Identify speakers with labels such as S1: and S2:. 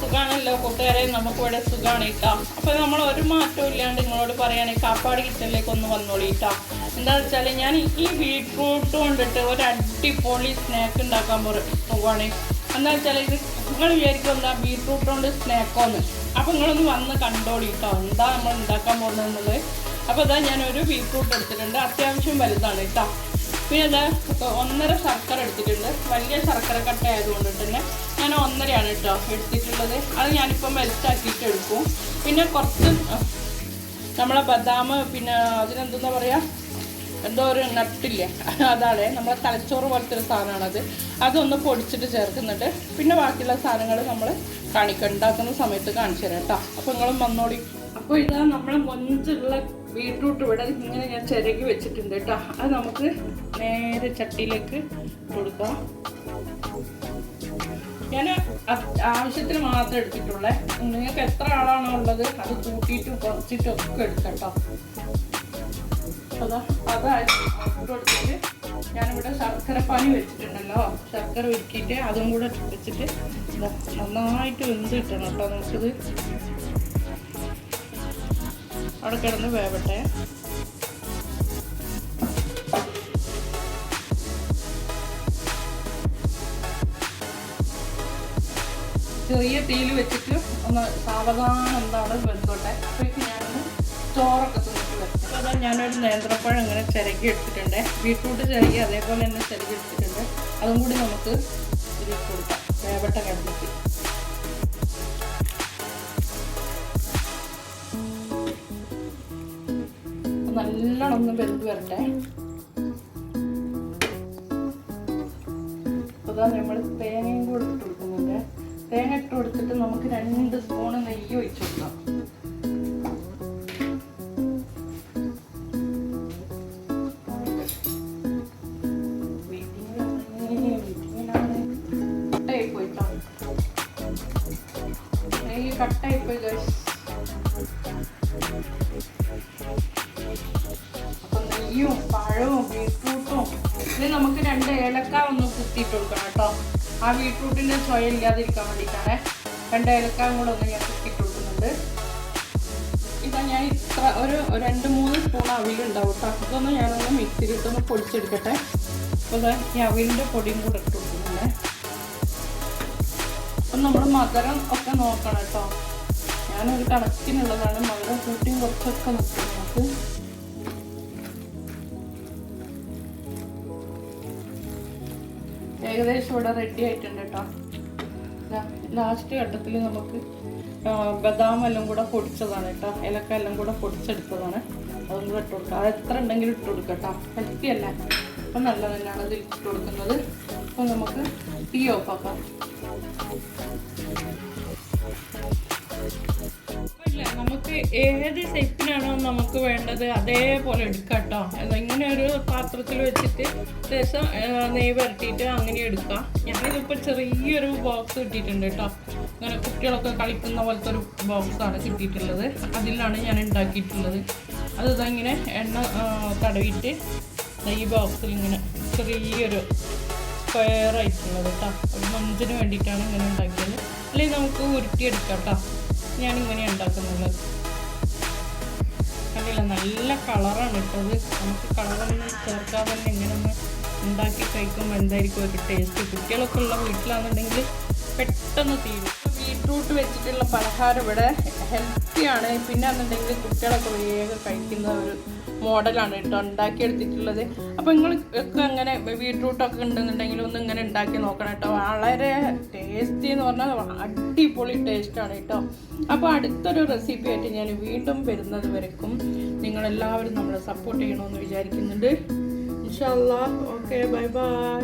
S1: സുഖാണല്ലോ കൂട്ടുകാരെ? നമുക്ക് ഇവിടെ സുഖമാണ് കേട്ടോ. അപ്പോൾ നമ്മൾ ഒരു മാറ്റവും ഇല്ലാണ്ട് നിങ്ങളോട് പറയുകയാണെങ്കിൽ കാപ്പാട് കിച്ചണിലേക്ക് ഒന്ന് വന്നോളി കേട്ടോ. എന്താണെന്ന് വെച്ചാൽ ഞാൻ ഈ ബീട്രൂട്ട് കൊണ്ടിട്ട് ഒരു അടിപൊളി സ്നാക്ക് ഉണ്ടാക്കാൻ പോവാണ്. എന്താ വെച്ചാൽ ഇത് നിങ്ങൾ വിചാരിക്കും എന്താ ബീട്രൂട്ട് കൊണ്ട് സ്നാക്കോന്ന്. അപ്പോൾ നിങ്ങളൊന്ന് വന്ന് കണ്ടോളി കേട്ടോ. എന്താ നമ്മൾ ഉണ്ടാക്കാൻ പോകുന്നത് അപ്പോൾ ഇതാ ഞാനൊരു ബീട്രൂട്ട് എടുത്തിട്ടുണ്ട്. അത്യാവശ്യം വലുതാണ് കേട്ടോ. പിന്നെ ഇതാ ഒന്നര ശർക്കര എടുത്തിട്ടുണ്ട്. വലിയ ശർക്കര കട്ട ആയതുകൊണ്ട് തന്നെ ഞാൻ ഒന്നരയാണ് കേട്ടോ എടുത്തിട്ടുള്ളത്. അത് ഞാനിപ്പോൾ മെൽറ്റാക്കിയിട്ട് എടുക്കും. പിന്നെ കുറച്ച് നമ്മളെ ബദാം പിന്നെ അതിനെന്തെന്നാ പറയുക എന്തോ ഒരു നട്ടില്ലേ? അതാണ്. നമ്മളെ തലച്ചോറ് പോലത്തെ ഒരു സാധനമാണത്. അതൊന്ന് പൊടിച്ചിട്ട് ചേർക്കുന്നുണ്ട്. പിന്നെ ബാക്കിയുള്ള സാധനങ്ങൾ നമ്മൾ കാണിക്കുക ഉണ്ടാക്കുന്ന സമയത്ത് കാണിച്ചു തരാം കേട്ടോ. അപ്പോൾ നിങ്ങളും വന്നോളി. അപ്പോൾ ഇതാ നമ്മളെ മൊഞ്ചുള്ള ബീട്രൂട്ട് ഇവിടെ ഇങ്ങനെ ഞാൻ ചിരകി വെച്ചിട്ടുണ്ട് കേട്ടോ. അത് നമുക്ക് നേരെ ചട്ടിയിലേക്ക് കൊടുക്കാം. ഞാൻ ആവശ്യത്തിന് മാത്രം എടുത്തിട്ടുള്ളേ. നിങ്ങൾക്ക് എത്ര ആളാണോ ഉള്ളത് അത് കൂട്ടിയിട്ടും കുറച്ചിട്ടും ഒക്കെ എടുക്കട്ടോ കേട്ടോ. അതാ അതായത് ഞാനിവിടെ ശർക്കര പാനി വെച്ചിട്ടുണ്ടല്ലോ. ശർക്കര ഒരുക്കിയിട്ട് അതും കൂടെ വെച്ചിട്ട് നന്നായിട്ട് വെന്ത് കിട്ടണം കേട്ടോ. നമുക്കിത് അവിടെ കിടന്ന് വേവട്ടെ. ചെറിയ തീയിൽ വെച്ചിട്ട് ഒന്ന് സാവധാനം എന്താണ് വെന്തോട്ടെ. അപ്പോഴേക്ക് ഞാനൊന്ന് ചോറൊക്കെ തിന്നിട്ട് വെച്ചു അപ്പോൾ അതാ ഞാനൊരു നേന്ത്രപ്പഴം ഇങ്ങനെ ചിരകി എടുത്തിട്ടുണ്ട്. ബീട്രൂട്ട് ചിരകി അതേപോലെ തന്നെ ചിരകി എടുത്തിട്ടുണ്ട്. അതും കൂടി നമുക്ക് ഇതിൽ കൊടുക്കാം. വേവട്ട നല്ലോണം ഒന്ന് വെന്ത് വരട്ടെ. അപ്പോൾ നമ്മൾ തേങ്ങയും കൂടെ ഇട്ട് കൊടുക്കുന്നുണ്ട്. തേങ്ങ ഇട്ട് കൊടുത്തിട്ട് നമുക്ക് രണ്ട് സ്പൂണ് നെയ്യ് ഒഴിച്ചു നെയ്യും പഴവും ബീട്രൂട്ടും ഇത് നമുക്ക് രണ്ട് ഏലക്ക ഒന്ന് കുത്തിയിട്ട് കൊടുക്കണം കേട്ടോ. ആ ബീട്രൂട്ടിന്റെ ചൊയ ഇല്ലാതിരിക്കാൻ വേണ്ടിയിട്ടാണ്. രണ്ട് ഏലക്കായും കൂടെ ഒന്ന് ഞാൻ കുത്തിയിട്ട് കൊടുക്കുന്നുണ്ട് ഇതാ ഞാൻ ഇത്ര ഒരു രണ്ട് മൂന്ന് സ്പൂൺ അവിലുണ്ടാവും കേട്ടോ. ഇതൊന്ന് ഞാനൊന്ന് മിക്സിയിലിട്ടൊന്ന് പൊടിച്ചെടുക്കട്ടെ. അപ്പോൾ ഈ അവിലിന്റെ പൊടിയും കൂടെ ഇട്ട് കൊടുക്കുന്നുണ്ട്. അപ്പം നമ്മൾ മധുരം ഒക്കെ നോക്കണം കേട്ടോ. ഞാനൊരു കണക്കിനുള്ളതാണ്. മധുരം കൂട്ടിയും കുറച്ചൊക്കെ നിൽക്കും നമുക്ക്. ഏകദേശം ഇവിടെ റെഡി ആയിട്ടുണ്ട് കേട്ടോ ലാസ്റ്റ് ഘട്ടത്തിൽ നമുക്ക് ബദാം എല്ലാം കൂടെ പൊടിച്ചതാണ് കേട്ടോ ഏലക്ക എല്ലാം കൂടെ പൊടിച്ചെടുത്തതാണ്. അതും ഇട്ട് കൊടുക്കുക അത് എത്ര ഉണ്ടെങ്കിലും ഇട്ട് കൊടുക്കുക കേട്ടോ ഹെൽത്തി അല്ല. അപ്പം നല്ല തന്നെയാണ് ഇതിൽ ഇട്ട് കൊടുക്കുന്നത്. അപ്പം നമുക്ക് ടീ ഓഫ് ഏത് ഷേപ്പിനാണോ നമുക്ക് വേണ്ടത് അതേപോലെ എടുക്കാം കേട്ടോ ഇങ്ങനെ ഒരു പാത്രത്തിൽ വെച്ചിട്ട് ശേഷം നെയ് വരട്ടിയിട്ട് അങ്ങനെ എടുക്കാം. ഞാനിതിപ്പോൾ ചെറിയൊരു ബോക്സ് കിട്ടിയിട്ടുണ്ട് കേട്ടോ അങ്ങനെ കുട്ടികളൊക്കെ കളിക്കുന്ന പോലത്തെ ഒരു ബോക്സാണ് കിട്ടിയിട്ടുള്ളത്. അതിലാണ് ഞാൻ ഉണ്ടാക്കിയിട്ടുള്ളത്. അത് ഇതങ്ങനെ എണ്ണ തടവിയിട്ട് ഈ ബോക്സിൽ ഇങ്ങനെ ചെറിയൊരു സ്ക്വയർ ആയിട്ടുള്ളത് കേട്ടോ ഒരു മഞ്ചിന് വേണ്ടിയിട്ടാണ് ഇങ്ങനെ ഉണ്ടാക്കിയത്. അല്ലെങ്കിൽ നമുക്ക് ഉരുട്ടിയെടുക്കാം കേട്ടോ ഞാനിങ്ങനെ ഉണ്ടാക്കുന്നുള്ളത് കണ്ടില്ല നല്ല കളറാണ് കേട്ടോ അത് നമുക്ക് കളറൊന്നും ചേർക്കാൻ തന്നെ ഇങ്ങനെ ഒന്ന് ഉണ്ടാക്കി കഴിക്കുമ്പോൾ എന്തായിരിക്കും ഒരു ടേസ്റ്റ് കുട്ടികളൊക്കെ ഉള്ള വീട്ടിലാണെന്നുണ്ടെങ്കിൽ പെട്ടെന്ന് തീരും. ബീട്രൂട്ട് വെച്ചിട്ടുള്ള പലഹാരം ഇവിടെ ഹെൽത്തിയാണ് പിന്നെ എന്നുണ്ടെങ്കിൽ കുട്ടികളൊക്കെ വേഗം കഴിക്കുന്ന ഒരു മോഡലാണ് കേട്ടോ ഉണ്ടാക്കിയെടുത്തിട്ടുള്ളത്. അപ്പോൾ നിങ്ങൾ ഒക്കെ അങ്ങനെ ബീട്രൂട്ടൊക്കെ ഉണ്ടെന്നുണ്ടെങ്കിൽ ഒന്ന് ഇങ്ങനെ ഉണ്ടാക്കി നോക്കണം കേട്ടോ. വളരെ ടേസ്റ്റി എന്ന് പറഞ്ഞാൽ അടിപൊളി ടേസ്റ്റാണ് കേട്ടോ. അപ്പോൾ അടുത്തൊരു റെസിപ്പി ആയിട്ട് ഞാൻ വീണ്ടും വരുന്നത് വരക്കും. നിങ്ങളെല്ലാവരും നമ്മളെ സപ്പോർട്ട് ചെയ്യണമെന്ന് വിചാരിക്കുന്നുണ്ട്. ഇൻഷാല്ലാ ഓക്കെ ബൈ ബൈ